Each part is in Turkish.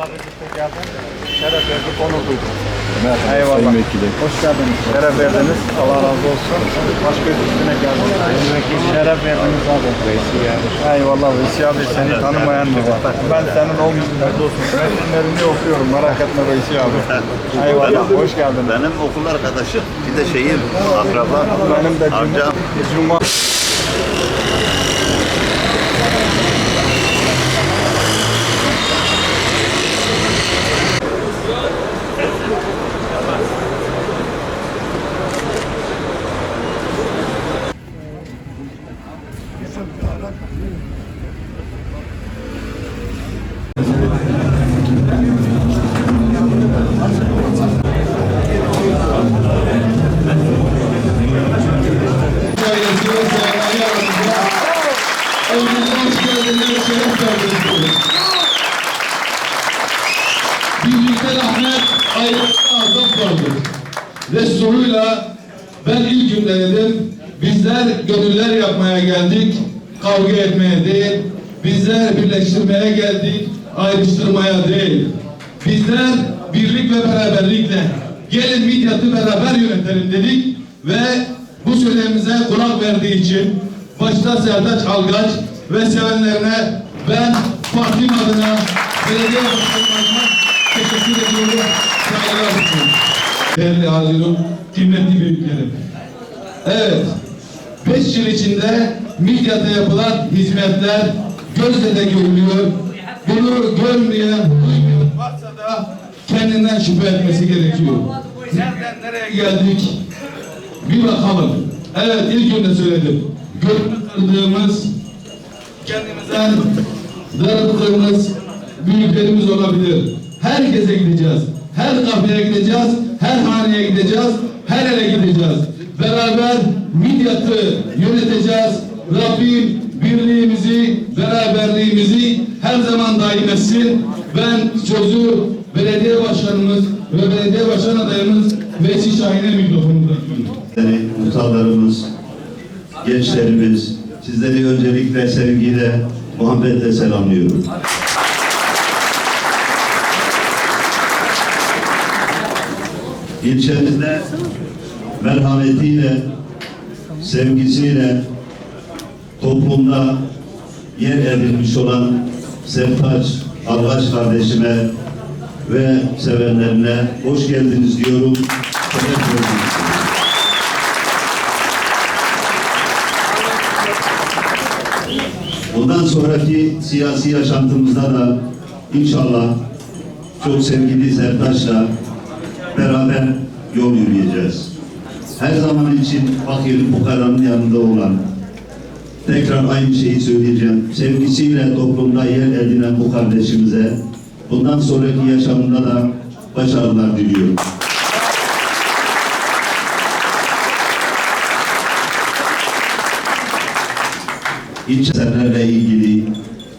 Şeref verdik, onur duyduk. Eyvallah. Hoş geldiniz. Şeref verdiniz. Allah razı olsun. Baş göz üstüne geldiniz. Şeref verdiniz abi. Eyvallah Veysi abi seni tanımayan mı var? Ben senin o yüzünlerde olsun. Metinlerini okuyorum merak etme Veysi abi. Eyvallah hoş geldin. Benim okul arkadaşım, bir de şeyim, akraba, Benim de amcam. Cuma, Cuma Ailesine sevgiler aramızda. Evimize hoş geldiniz, şeref verdiniz. Birlikte rahmet, ayrılıkta azap vardır. Resulüyle ben ilk günde dedim, bizler gönüller yapmaya geldik, kavga etmeye değil. Bizler birleştirmeye geldik, ayrıştırmaya değil. Bizler birlik ve beraberlikle gelin midyatı beraber yönetelim dedik ve bu söylemimize kulak verdiği için başta Serdaç Algaç ve sevenlerine ben partim adına belediye başkanlarına teşekkür ediyorum. Saygılar sunuyorum. Değerli hazirun, kıymetli büyüklerim. Evet, beş yıl içinde Midyat'a yapılan hizmetler gözle de görülüyor. Bunu görmeyen, duymayan varsa da kendinden şüphe etmesi gerekiyor. Nereden nereye geldik? Bir bakalım. Evet, ilk günde söyledim. Görmüş kendimizden darıldığımız büyüklerimiz olabilir. Herkese gideceğiz. Her kafeye gideceğiz. Her haneye gideceğiz. Her ele gideceğiz. Beraber Midyat'ı yöneteceğiz. Rabbim birliğimizi, beraberliğimizi her zaman daim etsin. Ben sözü belediye başkanımız ve belediye başkan adayımız Veysi Şahin'e mikrofonu bırakıyorum. Muhtarlarımız, gençlerimiz, sizleri öncelikle sevgiyle, muhabbetle selamlıyorum. İlçemizde merhametiyle, sevgisiyle toplumda yer edilmiş olan Sertaç Albaş kardeşime ve sevenlerine hoş geldiniz diyorum. Verdiniz. Bundan sonraki siyasi yaşantımızda da inşallah çok sevgili Sertaç'la beraber yol yürüyeceğiz. Her zaman için fakir fukaranın yanında olan, tekrar aynı şeyi söyleyeceğim, sevgisiyle toplumda yer edinen bu kardeşimize bundan sonraki yaşamında da başarılar diliyorum. ilçelerle ilgili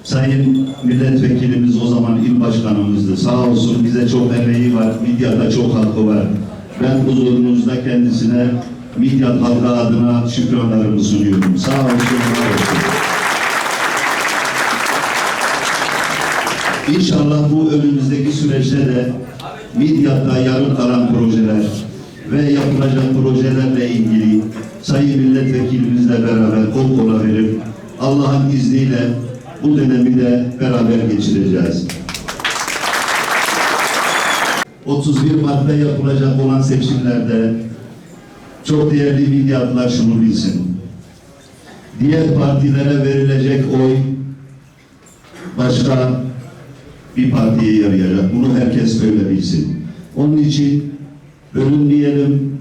Sayın Milletvekilimiz o zaman il başkanımızdı. Sağ olsun bize çok emeği var. Midyat'a çok hakkı var. Ben huzurunuzda kendisine Midyat halkı adına şükranlarımı sunuyorum. Sağ olsun, var olsun. İnşallah bu önümüzdeki süreçte de Midyat'ta yarım kalan projeler ve yapılacak projelerle ilgili Sayın Milletvekilimizle beraber kol kola verip Allah'ın izniyle bu dönemi de beraber geçireceğiz. 31 Mart'ta yapılacak olan seçimlerde çok değerli midyatlar şunu bilsin. Diğer partilere verilecek oy başka bir partiye yarayacak. Bunu herkes böyle bilsin. Onun için bölünmeyelim,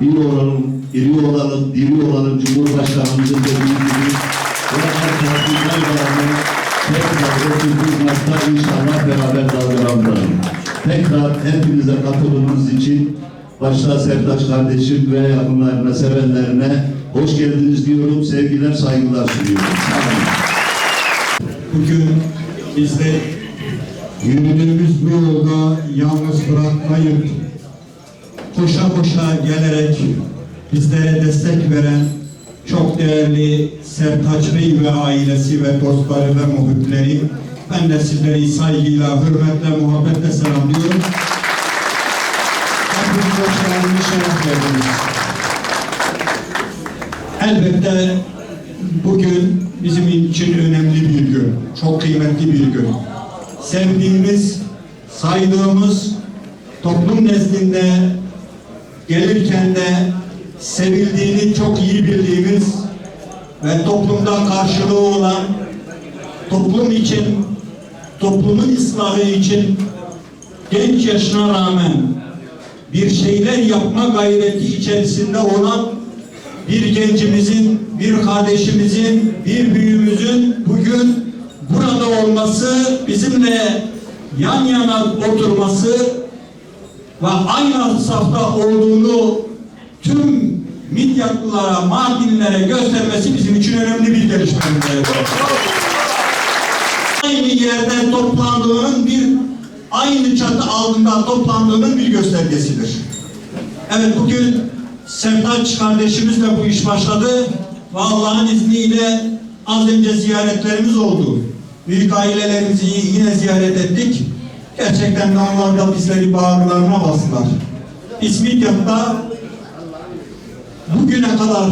bir olalım, iri olalım, diri olalım. Cumhurbaşkanımızın dediği gibi her partiler beraber tekrar 31 Mart'ta inşallah beraber dalgalandıralım. Tekrar hepinize katılımınız için başta Sertaç kardeşim ve yakınlarına, sevenlerine hoş geldiniz diyorum. Sevgiler, saygılar sunuyorum. Bugün bizleri yürüdüğümüz bu yolda yalnız bırakmayıp koşa koşa gelerek bizlere destek veren çok değerli Sertaç Bey ve ailesi ve dostları ve muhibleri ben de sizleri saygıyla, hürmetle, muhabbetle selamlıyorum. Hepiniz hoş geldiniz, şeref verdiniz. Elbette bugün bizim için önemli bir gün, çok kıymetli bir gün. Sevdiğimiz, saydığımız, toplum nezdinde gelirken de sevildiğini çok iyi bildiğimiz ve toplumda karşılığı olan, toplum için, toplumun ıslahı için genç yaşına rağmen bir şeyler yapma gayreti içerisinde olan bir gencimizin, bir kardeşimizin, bir büyüğümüzün bugün burada olması, bizimle yan yana oturması ve aynı safta olduğunu tüm Midyatlılara, Mardinlere göstermesi bizim için önemli bir gelişmemizdir. Aynı yerde toplandığının bir, aynı çatı altında toplandığının bir göstergesidir. Evet bugün Sertaç kardeşimizle bu iş başladı. Ve Allah'ın izniyle az önce ziyaretlerimiz oldu. Büyük ailelerimizi yine ziyaret ettik. Gerçekten de onlar da bizleri bağırlarına bastılar. Biz Midyat'ta bugüne kadar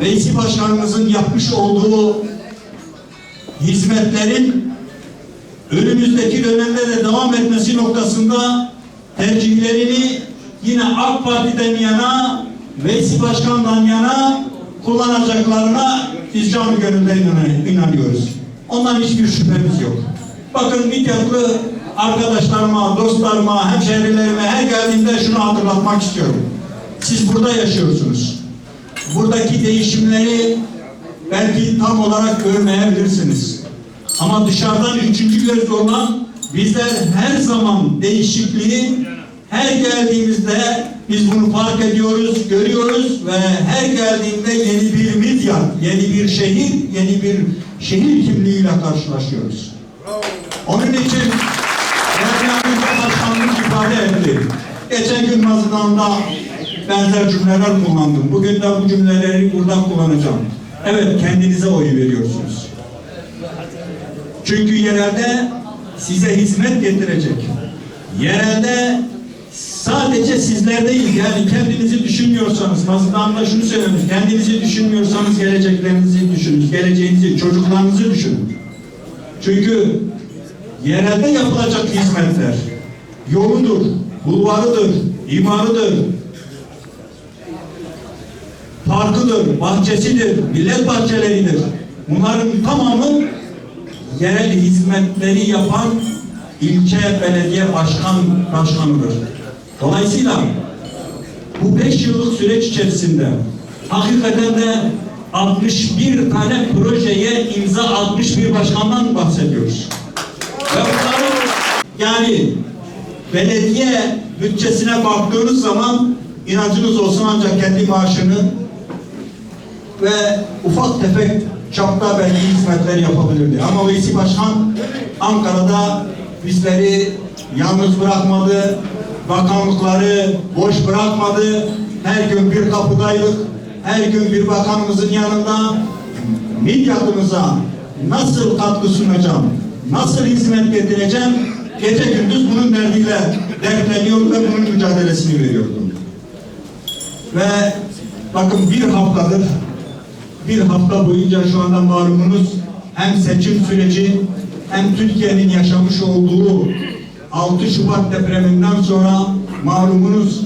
Veysi Başkanımızın yapmış olduğu hizmetlerin önümüzdeki dönemde de devam etmesi noktasında tercihlerini yine AK Parti'den yana, Veysi Başkan'dan yana kullanacaklarına biz canı gönülden inan- inanıyoruz. Ondan hiçbir şüphemiz yok. Bakın Midyatlı arkadaşlarıma, dostlarıma, hemşehrilerime her geldiğimde şunu hatırlatmak istiyorum. Siz burada yaşıyorsunuz. Buradaki değişimleri belki tam olarak görmeyebilirsiniz. Ama dışarıdan üçüncü göz olan bizler her zaman değişikliği her geldiğimizde biz bunu fark ediyoruz, görüyoruz ve her geldiğinde yeni bir Midyat, yeni bir şehir, yeni bir şehir kimliğiyle karşılaşıyoruz. Onun için Erdoğan'ın başkanlık ifade etti. Geçen gün Mazidan'da benzer cümleler kullandım. Bugün de bu cümleleri burada kullanacağım. Evet kendinize oy veriyorsunuz. Çünkü yerelde size hizmet getirecek. Yerelde sadece sizler değil yani kendinizi düşünmüyorsanız Mazidan'da şunu söylemiş kendinizi düşünmüyorsanız geleceklerinizi düşünün geleceğinizi çocuklarınızı düşünün çünkü yerelde yapılacak hizmetler yoludur, bulvarıdır, imarıdır, parkıdır, bahçesidir, millet bahçeleridir. Bunların tamamı yerel hizmetleri yapan ilçe belediye başkan başkanıdır. Dolayısıyla bu beş yıllık süreç içerisinde hakikaten de 61 tane projeye imza atmış bir başkandan bahsediyoruz. Ve bunların yani belediye bütçesine baktığınız zaman inancınız olsun ancak kendi maaşını ve ufak tefek çapta belki hizmetler yapabilirdi. Ama Veysi Başkan Ankara'da bizleri yalnız bırakmadı, bakanlıkları boş bırakmadı. Her gün bir kapıdaydık, her gün bir bakanımızın yanında midyatımıza nasıl katkı sunacağım, nasıl hizmet getireceğim, gece gündüz bunun derdiyle dertleniyor ve bunun mücadelesini veriyordum. Ve bakın bir haftadır bir hafta boyunca şu anda malumunuz hem seçim süreci hem Türkiye'nin yaşamış olduğu 6 Şubat depreminden sonra malumunuz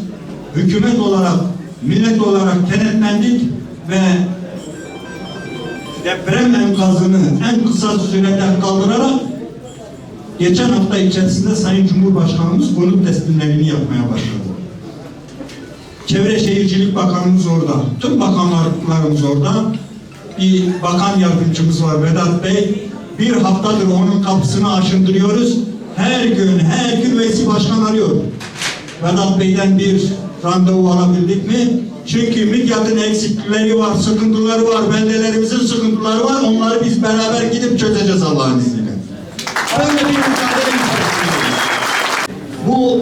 hükümet olarak, millet olarak kenetlendik ve deprem enkazını en kısa sürede kaldırarak geçen hafta içerisinde Sayın Cumhurbaşkanımız konut teslimlerini yapmaya başladı. Çevre Şehircilik Bakanımız orada. Tüm bakanlarımız orada. Bir bakan yardımcımız var Vedat Bey. Bir haftadır onun kapısını aşındırıyoruz. Her gün, her gün Veysi Başkan arıyor. Vedat Bey'den bir randevu alabildik mi? Çünkü Midyat'ın eksiklikleri var, sıkıntıları var, beldelerimizin sıkıntıları var. Onları biz beraber gidip çözeceğiz Allah'ın izniyle. Böyle bir mücadele. Bu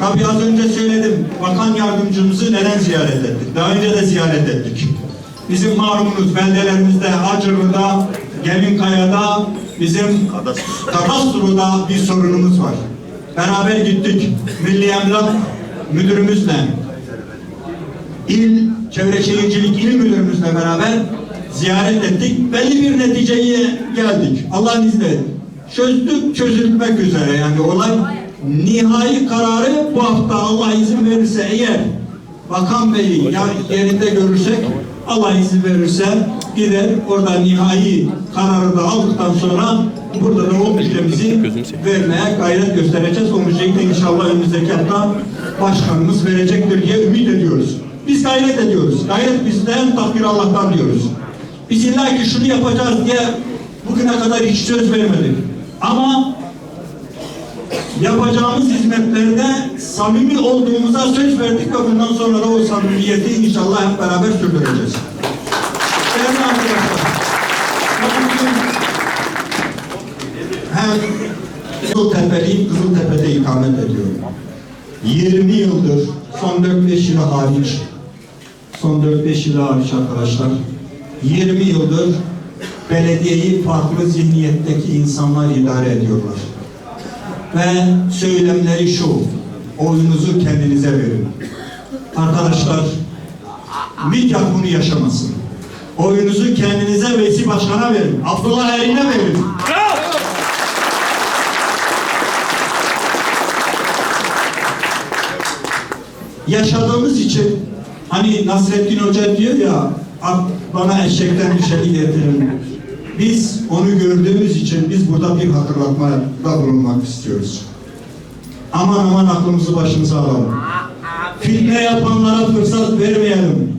tabi az önce söyledim. Bakan yardımcımızı neden ziyaret ettik? Daha önce de ziyaret ettik. Bizim malumunuz beldelerimizde Acırlı'da, Gelinkaya'da, bizim Kadastro'da bir sorunumuz var. Beraber gittik. Milli Emlak Müdürümüzle İl Çevre Şehircilik İl Müdürümüzle beraber ziyaret ettik. Belli bir neticeye geldik. Allah'ın izniyle. Çözdük, çözülmek üzere yani olay. Nihai kararı bu hafta Allah izin verirse eğer Bakan Bey'i yerinde görürsek Allah izin verirse gider orada nihai kararı da aldıktan sonra burada da o müjdemizi vermeye gayret göstereceğiz. O müjdeyi de inşallah önümüzdeki hafta başkanımız verecektir diye ümit ediyoruz. Biz gayret ediyoruz. Gayret bizden, takdir Allah'tan diyoruz. Biz illa ki şunu yapacağız diye bugüne kadar hiç söz vermedik. Ama yapacağımız hizmetlerde samimi olduğumuza söz verdik ve bundan sonra da o samimiyeti inşallah hep beraber sürdüreceğiz. Değerli arkadaşlar, hem Kızıltepe'liyim, Kızıltepe'de ikamet ediyorum. 20 yıldır, son 4-5 yılı hariç, son 4-5 yılı hariç arkadaşlar, 20 yıldır belediyeyi farklı zihniyetteki insanlar idare ediyorlar. Ve söylemleri şu, oyunuzu kendinize verin. Arkadaşlar, Midyat bunu yaşamasın. Oyunuzu kendinize Vesi Başkan'a verin. Abdullah Erin'e verin. yaşadığımız için hani Nasrettin Hoca diyor ya "At bana eşekten düşeni getirin. Biz onu gördüğümüz için biz burada bir hatırlatmada bulunmak istiyoruz. Aman aman aklımızı başımıza alalım. Fitne yapanlara fırsat vermeyelim.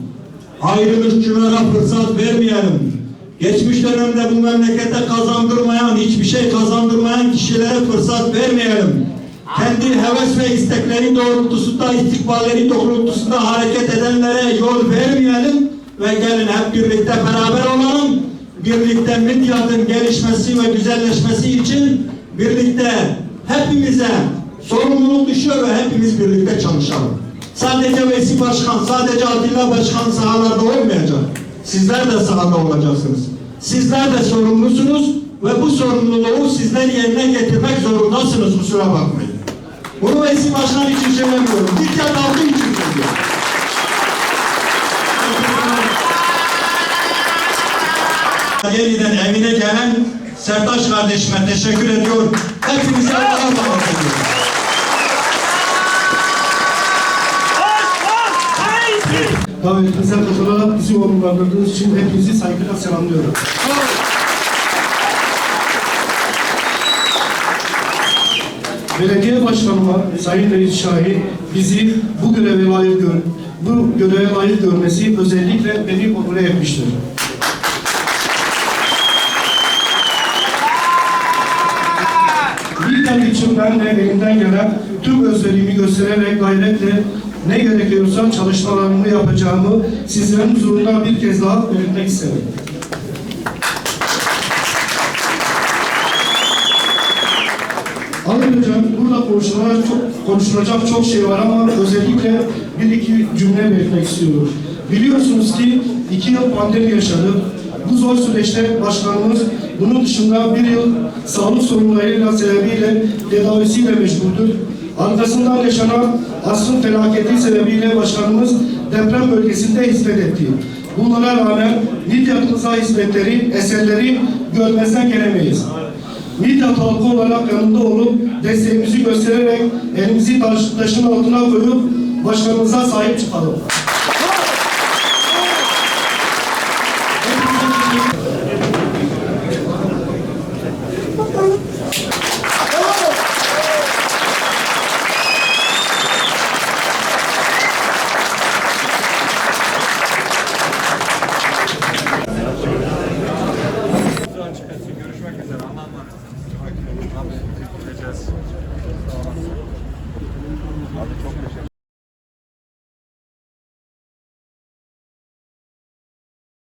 Ayrılıkçılara fırsat vermeyelim. Geçmiş dönemde bu memlekete kazandırmayan, hiçbir şey kazandırmayan kişilere fırsat vermeyelim. Kendi heves ve istekleri doğrultusunda, istikballeri doğrultusunda hareket edenlere yol vermeyelim ve gelin hep birlikte beraber olalım. Birlikte Midyat'ın gelişmesi ve güzelleşmesi için birlikte hepimize sorumluluk düşüyor ve hepimiz birlikte çalışalım. Sadece Vesi Başkan, sadece Atilla Başkan sahalarda olmayacak. Sizler de sahada olacaksınız. Sizler de sorumlusunuz ve bu sorumluluğu sizler yerine getirmek zorundasınız kusura bakmayın. Bunu Vesi Başkan için söylemiyorum. Midyat halkı için söylüyorum. Yeniden evine gelen Sertaç kardeşime teşekkür ediyorum. Hepinize Allah'a emanet ediyorum. Davetimize katılarak bizi onurlandırdığınız için hepinizi saygıyla selamlıyorum. Belediye Başkanıma Sayın Reis Şahin bizi bu göreve layık gör, bu göreve layık görmesi özellikle beni onure etmiştir. Lider için ben de elimden gelen tüm özverimi göstererek gayretle ne gerekiyorsa çalışmalarımı yapacağımı sizlerin huzurunda bir kez daha belirtmek isterim. Ayrıca burada konuşulacak çok, konuşulacak çok şey var ama özellikle bir iki cümle belirtmek istiyorum. Biliyorsunuz ki iki yıl pandemi yaşadık. Bu zor süreçte başkanımız bunun dışında bir yıl sağlık sorunlarıyla sebebiyle tedavisiyle meşguldür. Arkasından yaşanan asrın felaketi sebebiyle başkanımız deprem bölgesinde hizmet etti. Bunlara rağmen Midyat'ımıza hizmetleri, eserleri görmezden gelemeyiz. Midyat halkı olarak yanında olup desteğimizi göstererek elimizi taş, taşın altına koyup başkanımıza sahip çıkalım.